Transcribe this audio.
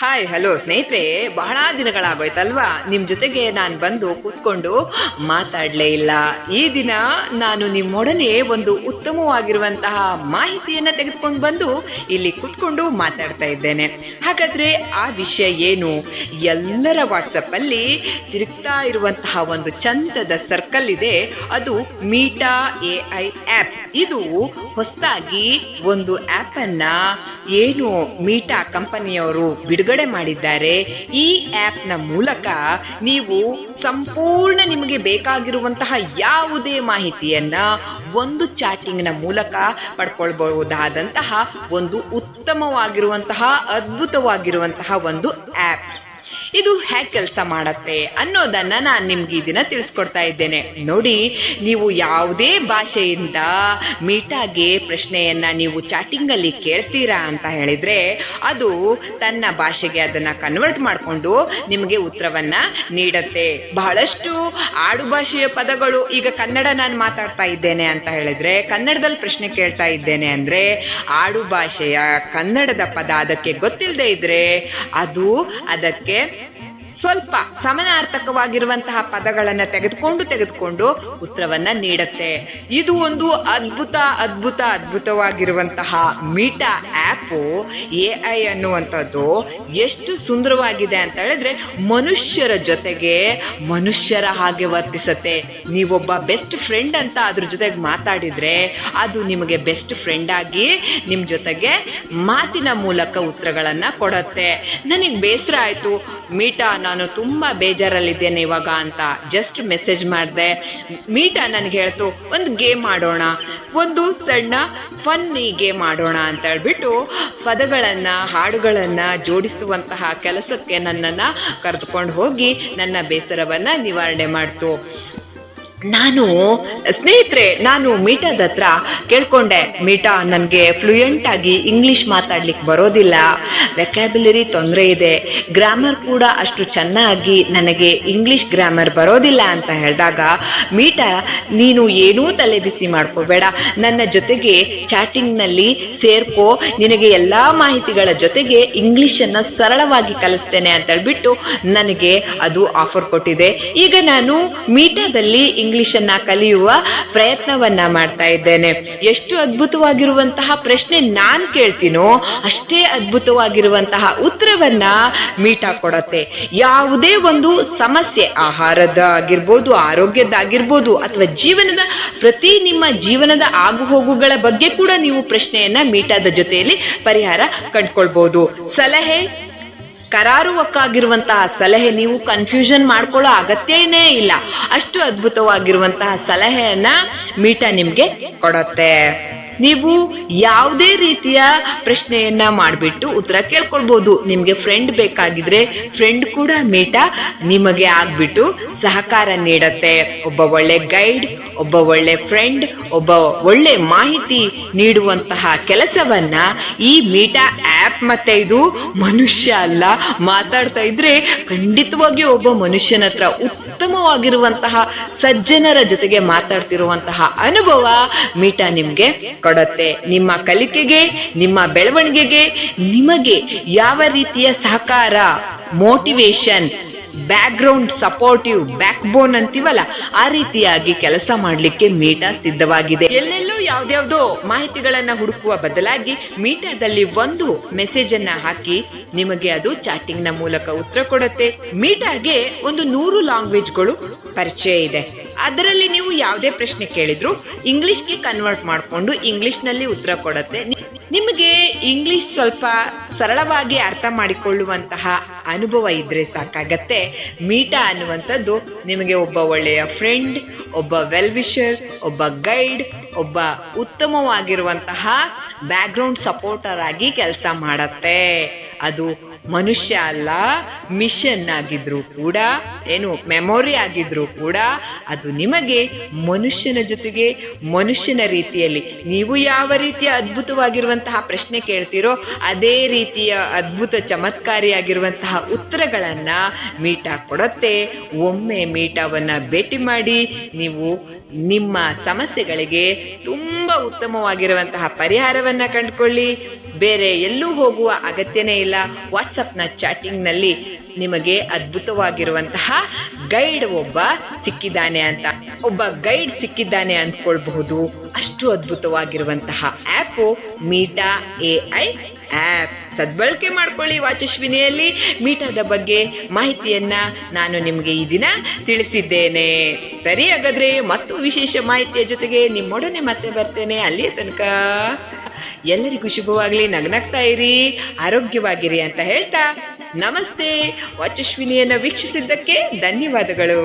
Hi hello ಸ್ನೇಹಿತರೆ. ಬಹಳ ದಿನಗಳಾಗೋಯ್ತಲ್ವಾ? ನಿಮ್ಮ ಜೊತೆಗೆ ನಾನು ಬಂದು ಕೂತ್ಕೊಂಡು ಮಾತಾಡಲೇ ಇಲ್ಲ. ಈ ದಿನ ನಾನು ನಿಮ್ಮೊಡನೆ ಒಂದು ಉತ್ತಮವಾಗಿರುವಂತಹ ಮಾಹಿತಿಯನ್ನು ತೆಗೆದುಕೊಂಡು ಬಂದು ಇಲ್ಲಿ ಕೂತ್ಕೊಂಡು ಮಾತಾಡ್ತಾ ಇದ್ದೇನೆ. ಹಾಗಾದ್ರೆ ಆ ವಿಷಯ ಏನು? ಎಲ್ಲರ ವಾಟ್ಸಪ್ಪಲ್ಲಿ ತಿರುಗ್ತಾ ಇರುವಂತಹ ಒಂದು ಚಂದದ ಸರ್ಕಲ್ ಇದೆ. ಅದು ಮೀಟಾ ಎ ಐ ಆ್ಯಪ್ ಇದು ಹೊಸದಾಗಿ ಒಂದು ಆ್ಯಪನ್ನು ಏನು ಮೀಟಾ ಕಂಪನಿಯವರು ಬಿಡುಗಡೆ ಮಾಡಿದ್ದಾರೆ ಈ ಆ್ಯಪ್ನ ಮೂಲಕ ನೀವು ಸಂಪೂರ್ಣ ನಿಮಗೆ ಬೇಕಾಗಿರುವಂತಹ ಯಾವುದೇ ಮಾಹಿತಿಯನ್ನು ಒಂದು ಚಾಟಿಂಗ್ನ ಮೂಲಕ ಪಡ್ಕೊಳ್ಬಹುದಾದಂತಹ ಒಂದು ಉತ್ತಮವಾಗಿರುವಂತಹ, ಅದ್ಭುತವಾಗಿರುವಂತಹ ಒಂದು ಆ್ಯಪ್ ಇದು ಹೇಗೆ ಕೆಲಸ ಮಾಡತ್ತೆ ಅನ್ನೋದನ್ನು ನಾನು ನಿಮ್ಗೆ ದಿನ ತಿಳಿಸ್ಕೊಡ್ತಾ ಇದ್ದೇನೆ. ನೋಡಿ, ನೀವು ಯಾವುದೇ ಭಾಷೆಯಿಂದ ಮೀಟಾಗೆ ಪ್ರಶ್ನೆಯನ್ನು ನೀವು ಚಾಟಿಂಗಲ್ಲಿ ಕೇಳ್ತೀರಾ ಅಂತ ಹೇಳಿದರೆ, ಅದು ತನ್ನ ಭಾಷೆಗೆ ಅದನ್ನು ಕನ್ವರ್ಟ್ ಮಾಡಿಕೊಂಡು ನಿಮಗೆ ಉತ್ತರವನ್ನು ನೀಡತ್ತೆ. ಬಹಳಷ್ಟು ಆಡು ಭಾಷೆಯ ಪದಗಳು, ಈಗ ಕನ್ನಡ ನಾನು ಮಾತಾಡ್ತಾ ಇದ್ದೇನೆ ಅಂತ ಹೇಳಿದರೆ, ಕನ್ನಡದಲ್ಲಿ ಪ್ರಶ್ನೆ ಕೇಳ್ತಾ ಇದ್ದೇನೆ ಅಂದರೆ, ಆಡು ಭಾಷೆಯ ಕನ್ನಡದ ಪದ ಅದಕ್ಕೆ ಗೊತ್ತಿಲ್ಲದೆ ಇದ್ರೆ, ಅದು ಅದಕ್ಕೆ Yeah. ಸ್ವಲ್ಪ ಸಮನಾರ್ಥಕವಾಗಿರುವಂತಹ ಪದಗಳನ್ನು ತೆಗೆದುಕೊಂಡು ತೆಗೆದುಕೊಂಡು ಉತ್ತರವನ್ನ ನೀಡುತ್ತೆ. ಇದು ಒಂದು ಅದ್ಭುತ ಅದ್ಭುತ, ಅದ್ಭುತವಾಗಿರುವಂತಹ ಮೀಟಾ ಆ್ಯಪು ಎ ಐ ಅನ್ನುವಂಥದ್ದು ಎಷ್ಟು ಸುಂದರವಾಗಿದೆ ಅಂತ ಹೇಳಿದ್ರೆ ಮನುಷ್ಯರ ಜೊತೆಗೆ ಮನುಷ್ಯರ ಹಾಗೆ ವರ್ತಿಸುತ್ತೆ. ನೀವೊಬ್ಬ ಬೆಸ್ಟ್ ಫ್ರೆಂಡ್ ಅಂತ ಅದ್ರ ಜೊತೆಗೆ ಮಾತಾಡಿದ್ರೆ ಅದು ನಿಮಗೆ ಬೆಸ್ಟ್ ಫ್ರೆಂಡ್ ಆಗಿ ನಿಮ್ಮ ಜೊತೆಗೆ ಮಾತಿನ ಮೂಲಕ ಉತ್ತರಗಳನ್ನು ಕೊಡುತ್ತೆ. ನನಗೆ ಬೇಸರ ಆಯಿತು. ಮೀಟಾ ನಾನು ತುಂಬ ಬೇಜಾರಲ್ಲಿದ್ದೇನೆ ಇವಾಗ ಅಂತ ಜಸ್ಟ್ ಮೆಸೇಜ್ ಮಾಡಿದೆ. ಮೀಟಾ ನನಗೆ ಹೇಳ್ತು, ಒಂದು ಗೇಮ್ ಆಡೋಣ ಒಂದು ಸಣ್ಣ ಫನ್ನಿ ಗೇಮ್ ಆಡೋಣ ಅಂತ ಹೇಳ್ಬಿಟ್ಟು ಪದಗಳನ್ನು, ಹಾಡುಗಳನ್ನು ಜೋಡಿಸುವಂತಹ ಕೆಲಸಕ್ಕೆ ನನ್ನನ್ನು ಕರೆದುಕೊಂಡು ಹೋಗಿ ನನ್ನ ಬೇಸರವನ್ನು ನಿವಾರಣೆ ಮಾಡ್ತು. ನಾನು ಸ್ನೇಹಿತರೆ, ನಾನು ಮೀಟಾದ ಹತ್ರ ಕೇಳ್ಕೊಂಡೆ. ಮೀಟಾ ನನಗೆ ಫ್ಲೂಯೆಂಟ್ ಆಗಿ ಇಂಗ್ಲಿಷ್ ಮಾತಾಡ್ಲಿಕ್ಕೆ ಬರೋದಿಲ್ಲ. ವೆಕ್ಯಾಬ್ಯುಲರಿ ತೊಂದರೆ ಇದೆ. ಗ್ರಾಮರ್ ಕೂಡ ಅಷ್ಟು ಚೆನ್ನಾಗಿ ನನಗೆ ಇಂಗ್ಲಿಷ್ ಗ್ರಾಮರ್ ಬರೋದಿಲ್ಲ ಅಂತ ಹೇಳಿದಾಗ, ಮೀಟಾ, ನೀನು ಏನೂ ತಲೆ ಬಿಸಿ ಮಾಡ್ಕೋಬೇಡ. ನನ್ನ ಜೊತೆಗೆ ಚಾಟಿಂಗ್ನಲ್ಲಿ ಸೇರ್ಕೋ. ನಿನಗೆ ಎಲ್ಲ ಮಾಹಿತಿಗಳ ಜೊತೆಗೆ ಇಂಗ್ಲೀಷನ್ನು ಸರಳವಾಗಿ ಕಲಿಸ್ತೇನೆ ಅಂತ ಹೇಳ್ಬಿಟ್ಟು ನನಗೆ ಅದು ಆಫರ್ ಕೊಟ್ಟಿದೆ. ಈಗ ನಾನು ಮೀಟಾದಲ್ಲಿ ಇಂಗ್ಲಿಷನ್ನ ಕಲಿಯುವ ಪ್ರಯತ್ನವನ್ನ ಮಾಡ್ತಾ ಇದ್ದೇನೆ. ಎಷ್ಟು ಅದ್ಭುತವಾಗಿರುವಂತಹ ಪ್ರಶ್ನೆ ನಾನು ಕೇಳ್ತೀನೋ ಅಷ್ಟೇ ಅದ್ಭುತವಾಗಿರುವಂತಹ ಉತ್ತರವನ್ನ ಮೀಟಾ ಕೊಡತ್ತೆ. ಯಾವುದೇ ಒಂದು ಸಮಸ್ಯೆ ಆಹಾರದ ಆಗಿರ್ಬೋದು ಆರೋಗ್ಯದ್ದಾಗಿರ್ಬೋದು, ಅಥವಾ ಜೀವನದ ಪ್ರತಿ ನಿಮ್ಮ ಜೀವನದ ಆಗುಹೋಗುಗಳ ಬಗ್ಗೆ ಕೂಡ ನೀವು ಪ್ರಶ್ನೆಯನ್ನ ಮೀಟಾದ ಜೊತೆಯಲ್ಲಿ ಪರಿಹಾರ ಕಂಡ್ಕೊಳ್ಬಹುದು ಸಲಹೆ ಕರಾರುವಕ್ಕಾಗಿರುವಂತಹ ಸಲಹೆ ನೀವು ಕನ್ಫ್ಯೂಷನ್ ಮಾಡ್ಕೊಳ್ಳೋ ಅಗತ್ಯನೇ ಇಲ್ಲ. ಅಷ್ಟು ಅದ್ಭುತವಾಗಿರುವಂತಹ ಸಲಹೆಯನ್ನ ಮೀಟಾ ನಿಮ್ಗೆ ಕೊಡುತ್ತೆ. ನೀವು ಯಾವುದೇ ರೀತಿಯ ಪ್ರಶ್ನೆಯನ್ನ ಮಾಡಿಬಿಟ್ಟು ಉತ್ತರ ಕೇಳ್ಕೊಳ್ಬೋದು. ನಿಮಗೆ ಫ್ರೆಂಡ್ ಬೇಕಾಗಿದ್ರೆ ಫ್ರೆಂಡ್ ಕೂಡ ಮೀಟಾ ನಿಮಗೆ ಆಗ್ಬಿಟ್ಟು ಸಹಕಾರ ನೀಡತ್ತೆ. ಒಬ್ಬ ಒಳ್ಳೆ ಗೈಡ್ ಒಬ್ಬ ಒಳ್ಳೆ ಫ್ರೆಂಡ್ ಒಬ್ಬ ಒಳ್ಳೆ ಮಾಹಿತಿ ನೀಡುವಂತಹ ಕೆಲಸವನ್ನ ಈ ಮೀಟಾ ಆ್ಯಪ್ ಮತ್ತೆ ಇದು ಮನುಷ್ಯ ಅಲ್ಲ, ಮಾತಾಡ್ತಾ ಇದ್ರೆ ಖಂಡಿತವಾಗಿಯೂ ಒಬ್ಬ ಮನುಷ್ಯನ ಹತ್ರ ಉತ್ತಮವಾಗಿರುವಂತಹ ಸಜ್ಜನರ ಜೊತೆಗೆ ಮಾತಾಡ್ತಿರುವಂತಹ ಅನುಭವ ಮೀಟ ನಿಮಗೆ ಕೊಡುತ್ತೆ. ನಿಮ್ಮ ಕಲಿಕೆಗೆ, ನಿಮ್ಮ ಬೆಳವಣಿಗೆಗೆ ನಿಮಗೆ ಯಾವ ರೀತಿಯ ಸಹಕಾರ motivation background supportive backbone ಅಂತೀವಲ್ಲ, ಆ ರೀತಿಯಾಗಿ ಕೆಲಸ ಮಾಡಲಿಕ್ಕೆ ಮೀಟಾ ಸಿದ್ಧವಾಗಿದೆ. ಎಲ್ಲೆಲ್ಲೂ ಯಾವ್ದ್ಯಾವ್ದೋ ಮಾಹಿತಿಗಳನ್ನ ಹುಡುಕುವ ಬದಲಾಗಿ ಮೀಟಾದಲ್ಲಿ ಒಂದು ಮೆಸೇಜ್ ಅನ್ನ ಹಾಕಿ ನಿಮಗೆ ಅದು ಚಾಟಿಂಗ್ನ ಮೂಲಕ ಉತ್ತರ ಕೊಡುತ್ತೆ. ಮೀಟಾಗೆ ಒಂದು ನೂರು ಲ್ಯಾಂಗ್ವೇಜ್ಗಳು ಪರಿಚಯ ಇದೆ. ಅದರಲ್ಲಿ ನೀವು ಯಾವುದೇ ಪ್ರಶ್ನೆ ಕೇಳಿದ್ರು ಇಂಗ್ಲಿಷ್ಗೆ ಕನ್ವರ್ಟ್ ಮಾಡಿಕೊಂಡು ಇಂಗ್ಲಿಷ್ನಲ್ಲಿ ಉತ್ತರ ಕೊಡುತ್ತೆ. ನಿಮಗೆ ಇಂಗ್ಲಿಷ್ ಸ್ವಲ್ಪ ಸರಳವಾಗಿ ಅರ್ಥ ಮಾಡಿಕೊಳ್ಳುವಂತಹ ಅನುಭವ ಇದ್ರೆ ಸಾಕಾಗತ್ತೆ. ಮೀಟಾ ಅನ್ನುವಂಥದ್ದು ನಿಮಗೆ ಒಬ್ಬ ಒಳ್ಳೆಯ ಫ್ರೆಂಡ್ ಒಬ್ಬ ವೆಲ್ ವಿಷರ್ ಒಬ್ಬ ಗೈಡ್ ಒಬ್ಬ ಉತ್ತಮವಾಗಿರುವಂತಹ ಬ್ಯಾಕ್ಗ್ರೌಂಡ್ ಸಪೋರ್ಟರ್ ಆಗಿ ಕೆಲಸ ಮಾಡತ್ತೆ. ಅದು ಮನುಷ್ಯ ಅಲ್ಲ ಮಿಷನ್ ಆಗಿದ್ರು ಕೂಡ, ಏನು ಮೆಮೊರಿ ಆಗಿದ್ರು ಕೂಡ, ಅದು ನಿಮಗೆ ಮನುಷ್ಯನ ಜೊತೆಗೆ ಮನುಷ್ಯನ ರೀತಿಯಲ್ಲಿ ನೀವು ಯಾವ ರೀತಿಯ ಅದ್ಭುತವಾಗಿರುವಂತಹ ಪ್ರಶ್ನೆ ಕೇಳ್ತೀರೋ, ಅದೇ ರೀತಿಯ ಅದ್ಭುತ ಚಮತ್ಕಾರಿಯಾಗಿರುವಂತಹ ಉತ್ತರಗಳನ್ನು ಮೀಟಾ ಕೊಡುತ್ತೆ. ಒಮ್ಮೆ ಮೀಟಾವನ್ನು ಭೇಟಿ ಮಾಡಿ, ನೀವು ನಿಮ್ಮ ಸಮಸ್ಯೆಗಳಿಗೆ ತುಂಬ ಉತ್ತಮವಾಗಿರುವಂತಹ ಪರಿಹಾರವನ್ನು ಕಂಡುಕೊಳ್ಳಿ. ಬೇರೆ ಎಲ್ಲೂ ಹೋಗುವ ಅಗತ್ಯನೇ ಇಲ್ಲ. ವಾಟ್ಸಪ್ನ ಚಾಟಿಂಗ್ನಲ್ಲಿ ನಿಮಗೆ ಅದ್ಭುತವಾಗಿರುವಂತಹ ಗೈಡ್ ಒಬ್ಬ ಸಿಕ್ಕಿದ್ದಾನೆ ಅಂತ. ಒಬ್ಬ ಗೈಡ್ ಸಿಕ್ಕಿದ್ದಾನೆ ಅಂದ್ಕೊಳ್ಬಹುದು. ಅಷ್ಟು ಅದ್ಭುತವಾಗಿರುವಂತಹ app Meta A I app. ಸದ್ಬಳಕೆ ಮಾಡ್ಕೊಳ್ಳಿ ವಾಚಸ್ವಿನಿಯಲ್ಲಿ. ಮೀಟಾದ ಬಗ್ಗೆ ಮಾಹಿತಿಯನ್ನ ನಾನು ನಿಮಗೆ ಈ ದಿನ ತಿಳಿಸಿದ್ದೇನೆ. ಸರಿ ಹಾಗಾದ್ರೆ ಮತ್ತು ವಿಶೇಷ ಮಾಹಿತಿಯ ಜೊತೆಗೆ ನಿಮ್ಮೊಡನೆ ಮತ್ತೆ ಬರ್ತೇನೆ. ಅಲ್ಲಿಯ ತನಕ ಎಲ್ಲರಿಗೂ ಶುಭವಾಗಲಿ. ನಗ್ನಗ್ತಾ ಇರಿ. ಆರೋಗ್ಯವಾಗಿರಿ ಅಂತ ಹೇಳ್ತಾ ನಮಸ್ತೆ. ವಾಚಸ್ವಿನಿಯನ್ನು ವೀಕ್ಷಿಸಿದ್ದಕ್ಕೆ ಧನ್ಯವಾದಗಳು.